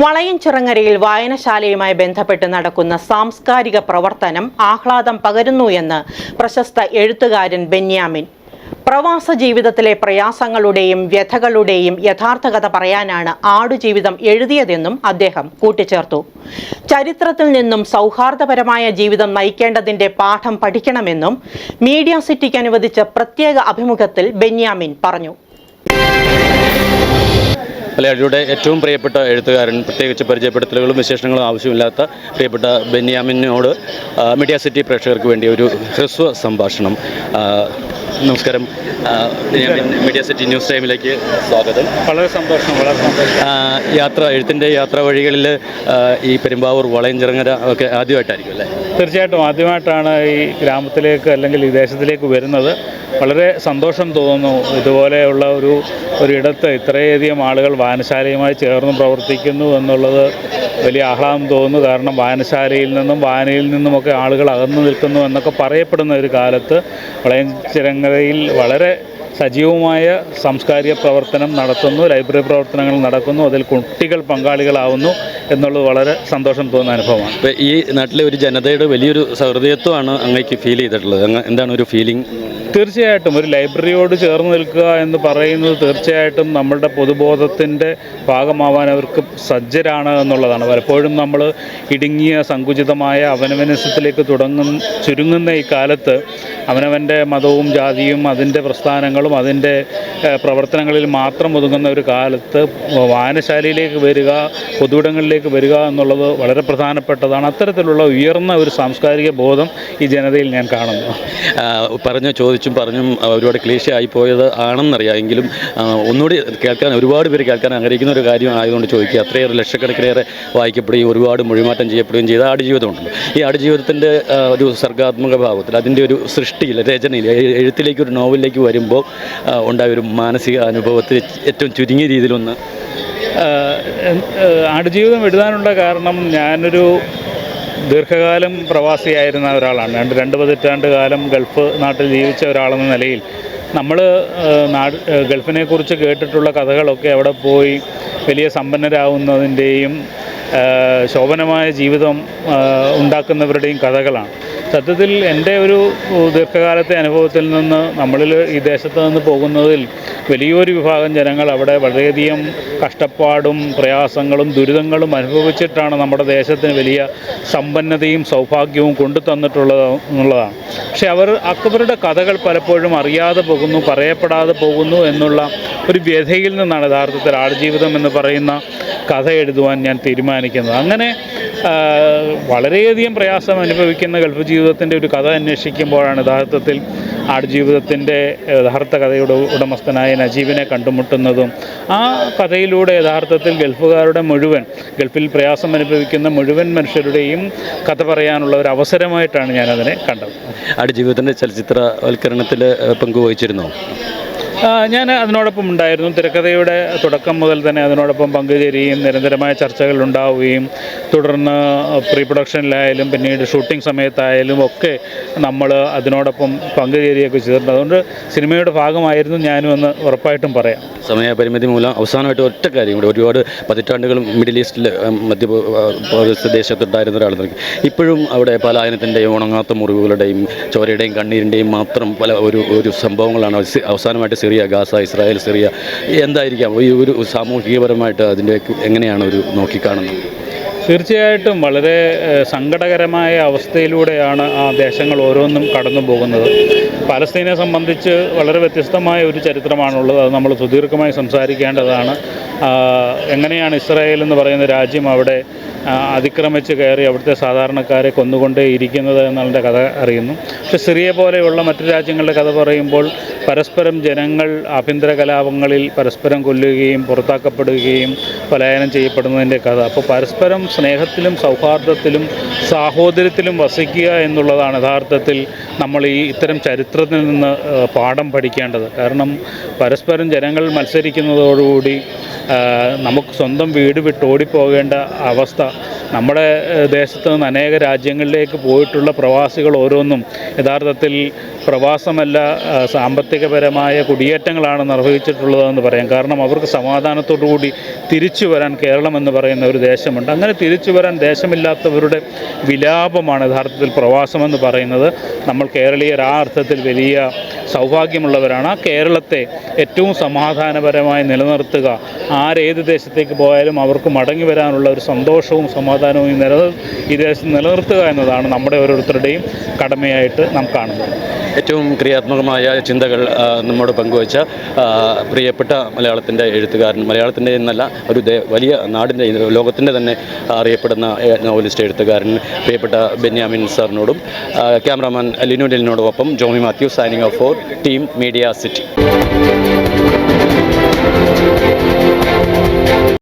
വളയഞ്ചിറങ്ങരയിൽ വായനശാലയുമായി ബന്ധപ്പെട്ട് നടക്കുന്ന സാംസ്കാരിക പ്രവർത്തനം ആഹ്ലാദം പകരുന്നു എന്ന് പ്രശസ്ത എഴുത്തുകാരൻ ബെന്യാമിൻ. പ്രവാസ ജീവിതത്തിലെ പ്രയാസങ്ങളുടെയും വ്യഥകളുടെയും യഥാർത്ഥ കഥ പറയാനാണ് ആടുജീവിതം എഴുതിയതെന്നും അദ്ദേഹം കൂട്ടിച്ചേർത്തു. ചരിത്രത്തിൽ നിന്നും സൗഹാർദ്ദപരമായ ജീവിതം നയിക്കേണ്ടതിന്റെ പാഠം പഠിക്കണമെന്നും മീഡിയ സിറ്റിക്ക് അനുവദിച്ച പ്രത്യേക അഭിമുഖത്തിൽ ബെന്യാമിൻ പറഞ്ഞു. മലയാളിയുടെ ഏറ്റവും പ്രിയപ്പെട്ട എഴുത്തുകാരൻ പ്രത്യേകിച്ച് പരിചയപ്പെടുത്തലുകളും വിശേഷങ്ങളും ആവശ്യമില്ലാത്ത പ്രിയപ്പെട്ട ബെന്യാമിനോട് മീഡിയ സിറ്റി പ്രേക്ഷകർക്ക് വേണ്ടി ഒരു ഹ്രസ്വ സംഭാഷണം നമസ്കാരം. മീഡിയ സിറ്റി ന്യൂസ് ടൈമിലേക്ക് സ്വാഗതം. വളരെ സന്തോഷം വളരെ സന്തോഷം. യാത്ര എഴുത്തിന്റെ യാത്രാ വഴികളിൽ ഈ പെരുമ്പാവൂർ വളയഞ്ചിറങ്ങര ഒക്കെ ആദ്യമായിട്ടായിരിക്കും അല്ലേ? തീർച്ചയായിട്ടും ആദ്യമായിട്ടാണ് ഈ ഗ്രാമത്തിലേക്ക് അല്ലെങ്കിൽ ഈ ദേശത്തിലേക്ക് വരുന്നത്. വളരെ സന്തോഷം തോന്നുന്നു. ഇതുപോലെയുള്ള ഒരു ഒരിടത്ത് ഇത്രയധികം ആളുകൾ വായനശാലയുമായി ചേർന്ന് പ്രവർത്തിക്കുന്നു എന്നുള്ളത് വലിയ ആഹ്ലാദം തോന്നുന്നു. കാരണം വായനശാലയിൽ നിന്നും വായനയിൽ നിന്നുമൊക്കെ ആളുകൾ അകന്നു നിൽക്കുന്നു എന്നൊക്കെ പറയപ്പെടുന്ന ഒരു കാലത്ത് വളയഞ്ചിറങ്ങരയിൽ വളരെ സജീവമായ സാംസ്കാരിക പ്രവർത്തനം നടത്തുന്നു ലൈബ്രറി പ്രവർത്തനങ്ങൾ നടക്കുന്നു അതിൽ കുട്ടികൾ പങ്കാളികളാവുന്നു എന്നുള്ളത് വളരെ സന്തോഷം തോന്നുന്ന അനുഭവമാണ്. ഈ നാട്ടിലെ ഒരു ജനതയുടെ വലിയൊരു സഹൃദയത്വമാണ് അങ്ങേക്ക് ഫീൽ ചെയ്തിട്ടുള്ളത്. അങ്ങ് എന്താണ് ഒരു ഫീലിംഗ് തീർച്ചയായിട്ടും ഒരു ലൈബ്രറിയോട് ചേർന്ന് നിൽക്കുക എന്ന് പറയുന്നത് തീർച്ചയായിട്ടും നമ്മളുടെ പൊതുബോധത്തിന്റെ ഭാഗമാവാൻ അവർക്ക് സജ്ജരാണ് എന്നുള്ളതാണ്. പലപ്പോഴും നമ്മൾ ഇടുങ്ങിയ സങ്കുചിതമായ അവനവനസത്തിലേക്ക് തുടങ്ങുന്ന ചുരുങ്ങുന്ന ഈ കാലത്ത് അവനവന്റെ മതവും ജാതിയും അതിന്റെ പ്രസ്ഥാനങ്ങളും അതിന്റെ പ്രവർത്തനങ്ങളിൽ മാത്രം ഒതുങ്ങുന്ന ഒരു കാലത്ത് വായനശാലയിലേക്ക് വരിക പൊതുവിടങ്ങളിലേക്ക് വരിക എന്നുള്ളത് വളരെ പ്രധാനപ്പെട്ടതാണ്. അത്തരത്തിലുള്ള ഉയർന്ന ഒരു സാംസ്കാരിക ബോധം ഈ ജനതയിൽ ഞാൻ കാണുന്നു. പറഞ്ഞു ചോദിച്ചും പറഞ്ഞും ഒരുപാട് ക്ലേശയായി പോയത് ആണെന്നറിയാം. എങ്കിലും ഒന്നുകൂടി കേൾക്കാൻ ഒരുപാട് പേര് കേൾക്കാൻ ആഗ്രഹിക്കുന്ന ഒരു കാര്യം ആയതുകൊണ്ട് ചോദിക്കുക. അത്രയേറെ ലക്ഷക്കണക്കിനേറെ വായിക്കപ്പെടുകയും ഒരുപാട് മൊഴിമാറ്റം ചെയ്യപ്പെടുകയും ചെയ്ത ആടുജീവിതമുണ്ടല്ലോ. ഈ ആടുജീവിതത്തിന്റെ ഒരു സർഗാത്മക ഭാവത്തിൽ അതിന്റെ ഒരു സൃഷ്ടിയിൽ രചനയിൽ എഴുത്തിലേക്ക് ഒരു നോവലിലേക്ക് വരുമ്പോൾ ഉണ്ടായ ഒരു മാനസിക അനുഭവത്തിൽ ഏറ്റവും ചുരുങ്ങിയ രീതിയിലൊന്ന് ആടുജീവിതം എഴുതാനുള്ള കാരണം ഞാനൊരു ദീർഘകാലം പ്രവാസിയായിരുന്ന ഒരാളാണ്. രണ്ട് രണ്ട് പതിറ്റാണ്ട് കാലം ഗൾഫ് നാട്ടിൽ ജീവിച്ച ഒരാളെന്ന നിലയിൽ നമ്മൾ നാട് ഗൾഫിനെക്കുറിച്ച് കേട്ടിട്ടുള്ള കഥകളൊക്കെ അവിടെ പോയി വലിയ സമ്പന്നരാകുന്നതിന്റെയും ശോഭനമായ ജീവിതം ഉണ്ടാക്കുന്നവരുടെയും കഥകളാണ്. സത്യത്തിൽ എന്റെ ഒരു ദീർഘകാലത്തെ അനുഭവത്തിൽ നിന്ന് നമ്മളിൽ ഈ ദേശത്ത് നിന്ന് പോകുന്നതിൽ വലിയൊരു വിഭാഗം ജനങ്ങൾ അവിടെ വളരെയധികം കഷ്ടപ്പാടും പ്രയാസങ്ങളും ദുരിതങ്ങളും അനുഭവിച്ചിട്ടാണ് നമ്മുടെ ദേശത്തിന് വലിയ സമ്പന്നതയും സൗഭാഗ്യവും കൊണ്ടു തന്നിട്ടുള്ളത് എന്നുള്ളതാണ്. പക്ഷെ അവർ അവരുടെ കഥകൾ പലപ്പോഴും അറിയാതെ പോകുന്നു പറയപ്പെടാതെ പോകുന്നു എന്നുള്ള ഒരു വ്യഥയിൽ നിന്നാണ് യഥാർത്ഥത്തിൽ ആടുജീവിതം എന്ന് പറയുന്ന കഥ എഴുതുവാൻ ഞാൻ തീരുമാനിക്കുന്നത്. അങ്ങനെ വളരെയധികം പ്രയാസം അനുഭവിക്കുന്ന ഗൾഫ് ജീവിതത്തിന്റെ ഒരു കഥ അന്വേഷിക്കുമ്പോഴാണ് യഥാർത്ഥത്തിൽ ആടുജീവിതത്തിന്റെ യഥാർത്ഥ കഥയുടെ ഉടമസ്ഥനായ നജീബിനെ കണ്ടുമുട്ടുന്നതും ആ കഥയിലൂടെ യഥാർത്ഥത്തിൽ ഗൾഫുകാരുടെ മുഴുവൻ ഗൾഫിൽ പ്രയാസം അനുഭവിക്കുന്ന മുഴുവൻ മനുഷ്യരുടെയും കഥ പറയാനുള്ള ഒരു അവസരമായിട്ടാണ് ഞാനതിനെ കണ്ടത്. ആടുജീവിതത്തിന്റെ ചലച്ചിത്രവൽക്കരണത്തിൽ പങ്കുവഹിച്ചിരുന്നോ? ഞാൻ അതിനോടൊപ്പം ഉണ്ടായിരുന്നു. തിരക്കഥയുടെ തുടക്കം മുതൽ തന്നെ അതിനോടൊപ്പം പങ്കുചേരുകയും നിരന്തരമായ ചർച്ചകൾ ഉണ്ടാവുകയും തുടർന്ന് പ്രീ പ്രൊഡക്ഷനിലായാലും പിന്നീട് ഷൂട്ടിംഗ് സമയത്തായാലും ഒക്കെ നമ്മൾ അതിനോടൊപ്പം പങ്കുചേരുകയൊക്കെ ചെയ്തിട്ടുണ്ട്. അതുകൊണ്ട് സിനിമയുടെ ഭാഗമായിരുന്നു ഞാനും എന്ന് ഉറപ്പായിട്ടും പറയാം. സമയപരിമിതി മൂലം അവസാനമായിട്ട് ഒറ്റ കാര്യം കൂടി. ഒരുപാട് പതിറ്റാണ്ടുകളും മിഡിൽ ഈസ്റ്റിൽ മധ്യ ദേശത്തുണ്ടായിരുന്ന ഒരാൾ ഇപ്പോഴും അവിടെ പലായനത്തിന്റെയും ഉണങ്ങാത്ത മുറിവുകളുടെയും ചോരയുടെയും കണ്ണീരിന്റെയും മാത്രം പല ഒരു ഒരു സംഭവങ്ങളാണ് അവസാനമായിട്ട് സിറിയ ഗാസ ഇസ്രായേൽ സിറിയ എന്തായിരിക്കാം? ഈ ഒരു സാമൂഹികപരമായിട്ട് അതിന്റെ എങ്ങനെയാണ് ഒരു നോക്കിക്കാണുന്നത്? തീർച്ചയായിട്ടും വളരെ സങ്കടകരമായ അവസ്ഥയിലൂടെയാണ് ആ ദേശങ്ങൾ ഓരോന്നും കടന്നു പോകുന്നത് പലസ്തീനെ സംബന്ധിച്ച് വളരെ വ്യത്യസ്തമായ ഒരു ചരിത്രമാണുള്ളത്. അത് നമ്മൾ സുദീർഘമായി സംസാരിക്കേണ്ടതാണ്. എങ്ങനെയാണ് ഇസ്രായേൽ എന്ന് പറയുന്ന രാജ്യം അവിടെ അതിക്രമിച്ച് കയറി അവിടുത്തെ സാധാരണക്കാരെ കൊന്നുകൊണ്ടേ ഇരിക്കുന്നത് എന്നുള്ള കഥ അറിയുന്നു. പക്ഷെ സിറിയ പോലെയുള്ള മറ്റു രാജ്യങ്ങളുടെ കഥ പറയുമ്പോൾ പരസ്പരം ജനങ്ങൾ ആഭ്യന്തര കലാപങ്ങളിൽ പരസ്പരം കൊല്ലുകയും പുറത്താക്കപ്പെടുകയും പലായനം ചെയ്യപ്പെടുന്നതിന്റെ കഥ. അപ്പോൾ പരസ്പരം സ്നേഹത്തിലും സൗഹാർദ്ദത്തിലും സാഹോദര്യത്തിലും വസിക്കുക എന്നുള്ളതാണ് യഥാർത്ഥത്തിൽ നമ്മൾ ഈ ഇത്തരം ചരിത്രത്തിൽ നിന്ന് പാഠം പഠിക്കേണ്ടത്. കാരണം പരസ്പരം ജനങ്ങൾ മത്സരിക്കുന്നതോടുകൂടി നമുക്ക് സ്വന്തം വീട് വിട്ട് ഓടിപ്പോകേണ്ട അവസ്ഥ നമ്മുടെ ദേശത്ത് നിന്ന് അനേക രാജ്യങ്ങളിലേക്ക് പോയിട്ടുള്ള പ്രവാസികൾ ഓരോന്നും യഥാർത്ഥത്തിൽ പ്രവാസമല്ല സാമ്പത്തികപരമായ കുടിയേറ്റങ്ങളാണ് നിർവഹിച്ചിട്ടുള്ളതെന്ന് പറയാം. കാരണം അവർക്ക് സമാധാനത്തോടു കൂടി തിരിച്ചു വരാൻ കേരളം എന്ന് പറയുന്ന ഒരു ദേശമുണ്ട്. അങ്ങനെ തിരിച്ചു വരാൻ ദേശമില്ലാത്തവരുടെ വിലാപമാണ് യഥാർത്ഥത്തിൽ പ്രവാസമെന്ന് പറയുന്നത്. നമ്മൾ കേരളീയർ ആ അർത്ഥത്തിൽ വലിയ സൗഭാഗ്യമുള്ളവരാണ്. ആ കേരളത്തെ ഏറ്റവും സമാധാനപരമായി നിലനിർത്തുക ആരേത് ദേശത്തേക്ക് പോയാലും അവർക്ക് മടങ്ങി വരാനുള്ള ഒരു സന്തോഷവും സമാധാനവും ഈ നില ഈ ദേശത്ത് നിലനിർത്തുക എന്നതാണ് നമ്മുടെ ഓരോരുത്തരുടെയും കടമയായിട്ട് നാം കാണുന്നത്. ഏറ്റവും ക്രിയാത്മകമായ ചിന്തകൾ നമ്മോട് പങ്കുവച്ച പ്രിയപ്പെട്ട മലയാളത്തിന്റെ എഴുത്തുകാരൻ മലയാളത്തിന്റെ എന്നല്ല ഒരു വലിയ നാടിന്റെ ലോകത്തിന്റെ തന്നെ അറിയപ്പെടുന്ന നോവലിസ്റ്റ് എഴുത്തുകാരൻ പ്രിയപ്പെട്ട ബെന്യാമിൻ സാറിനോടും ക്യാമറാമാൻ ലിനുഡലിനോടും ഒപ്പം Jomi Mathew signing off for team media city